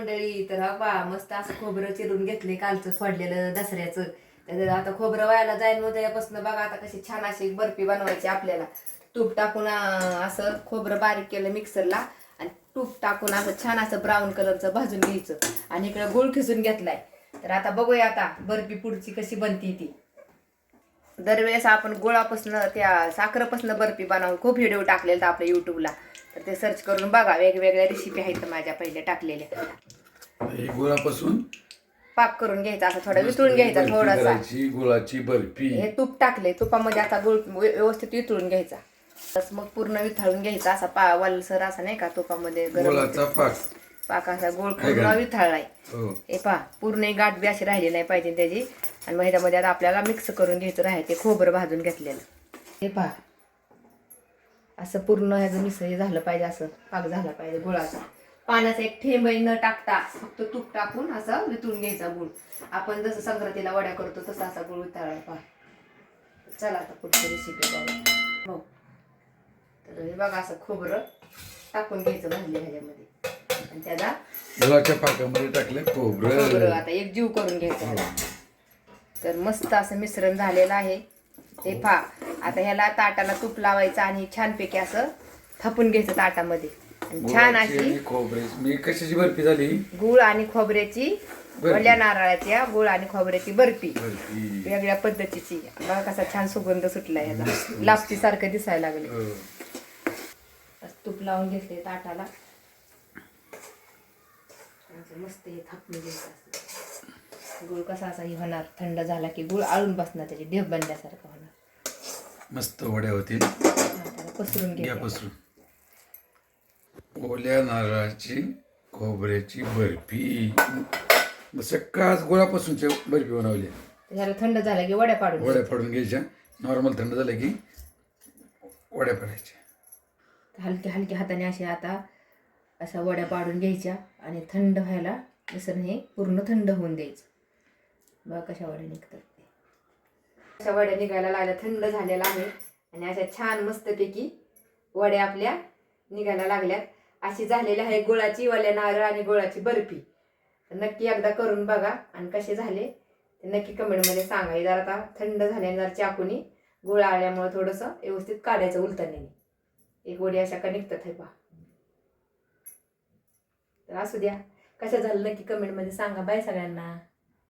मंडळी तर बा मस्त असं खोबरं चिरून घेतले कालचं फोडलेलं दसऱ्याचं. तर आता खोबरं व्हायला जाईल मग बघा आता कशी छान अशी बर्फी बनवायची आपल्याला. तूप टाकून असं खोबरं बारीक केलं मिक्सरला आणि तूप टाकून असं छान असं ब्राऊन कलरचं भाजून घ्यायचं आणि इकडे गुळ खिसून घेतलाय. तर आता बघूया आता बर्फी पुढची कशी बनती ती. दरवेळेस आपण गुळापासून त्या साखरेपासून बर्फी बनवून खूप व्हिडिओ टाकलेला आपल्या युट्यूबला तर ते सर्च करून बघा वेगवेगळ्या रेसिपी आहेत माझ्या पहिल्या टाकलेल्या. हे गुळापासून पाक करून घ्यायचा असं थोडा वितळून घ्यायचा बर्फी थोडासा. करायची गुळाची बर्फी. हे तूप टाकले तुपामध्ये आता गुळ व्य- व्यवस्थित वितळून घ्यायचा. बस मग पूर्ण वितळून घ्यायचा असा पा वालसर असा नाही का तुपामध्ये गरम गुळाचा पाक. पाक असा गोळ पूर्ण का? वितळलाय. हो. हे पहा पूर्ण एक गाठ बी अशी राहिली नाही पाहिजे त्याची. आणि मग ह्याच्यामध्ये आता आपल्याला मिक्स करून घ्यायचं राहायचे खोबरं भाजून घेतलेलं. हे पहा असं पूर्ण ह्याचं मिसळ हे झालं पाहिजे असं पाक झाला पाहिजे गुळाचा. पाण्याचा एक थेंबही न टाकता फक्त तूप टाकून असं वितळून घ्यायचा गुळ. आपण जसं संक्रांतीला वड्या करतो तसा असा गुळ वितळायला पहा चला आता पुढची रेसिपी बघा. हो. तर हे बघा असं खोबरं टाकून घ्यायचं भाजले ह्याच्यामध्ये. आणि त्याला गुळाच्या पाकामध्ये टाकले खोबरं. खोबरं आता एक जीव करून घ्यायचा. ह्याला. तर मस्त असं मिश्रण झालेलं आहे. ते पा आता ह्याला ताटाला तूप लावायचं आणि छानपैकी असं थापून घ्यायचं ताटामध्ये. आणि छान अशी आणि खोबऱ्याची मी कशाची बर्फी झाली? गुळ आणि खोबऱ्याची. वल्या नारळाच्या गुळ आणि खोबऱ्याची बर्फी. बर्फी. वेगळ्या पद्धतीची. बघा कसा छान सुगंध सुटला याचा. लापशी सारखं दिसायला लागले हो. असं तूप लावून घेतले ताटाला. असं मस्त हे थापणे घ्यायचं असं. गुळ कसा असा हे होणार. थंड झाला की गुळ आळून बसणार त्याची ढेप बनल्यासारखं होणार. मस्त वड्या होतील पसरून घ्या पसरून. ओल्या नारळाची खोबऱ्याची बर्फी. सकाळच गुळापासूनच्या बर्फी बनवली. त्याला थंड झाला की वड्या पाडून वड्या पडून घ्यायच्या. नॉर्मल थंड झालं की वड्या पडायच्या. हलक्या हलक्या हाताने अशा आता अशा वड्या पाडून घ्यायच्या आणि थंड व्हायला मिश्रण हे पूर्ण थंड होऊन द्यायचं. बघा कशा वड्या निघतात. अशा वड्या निघायला लागल्या थंड झालेला आहे आणि अशा छान मस्तपैकी वड्या आपल्या निघायला लागल्यात. अशी झालेली आहे गुळाची वल्या नारळ आणि गुळाची बर्फी. तर नक्की एकदा करून बघा आणि कसे झाले ते नक्की कमेंटमध्ये सांगा. हे जरा आता थंड झाल्याने जरा चाकूनी गुळ आल्यामुळे थोडंसं व्यवस्थित काढायचं उलटण्याने एक वडी अशा का निघतात हे पहा. तर असू द्या. कशा झालं नक्की कमेंटमध्ये सांगा बाय सगळ्यांना.